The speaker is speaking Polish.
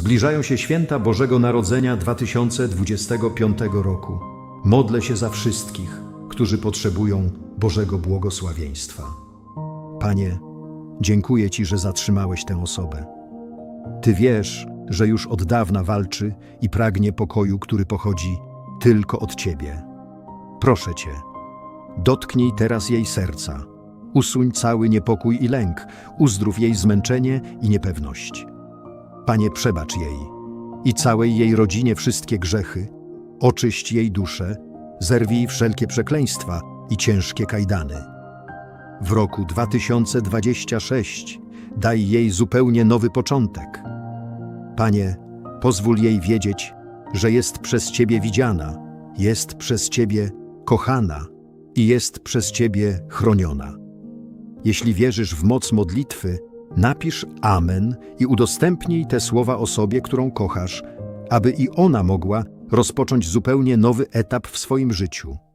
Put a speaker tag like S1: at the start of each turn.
S1: Zbliżają się święta Bożego Narodzenia 2025 roku. Modlę się za wszystkich, którzy potrzebują Bożego błogosławieństwa. Panie, dziękuję Ci, że zatrzymałeś tę osobę. Ty wiesz, że już od dawna walczy i pragnie pokoju, który pochodzi tylko od Ciebie. Proszę Cię, dotknij teraz jej serca. Usuń cały niepokój i lęk, uzdrów jej zmęczenie i niepewność. Panie, przebacz jej i całej jej rodzinie wszystkie grzechy, oczyść jej duszę, zerwij wszelkie przekleństwa i ciężkie kajdany. W roku 2026 daj jej zupełnie nowy początek. Panie, pozwól jej wiedzieć, że jest przez Ciebie widziana, jest przez Ciebie kochana i jest przez Ciebie chroniona. Jeśli wierzysz w moc modlitwy, napisz Amen i udostępnij te słowa osobie, którą kochasz, aby i ona mogła rozpocząć zupełnie nowy etap w swoim życiu.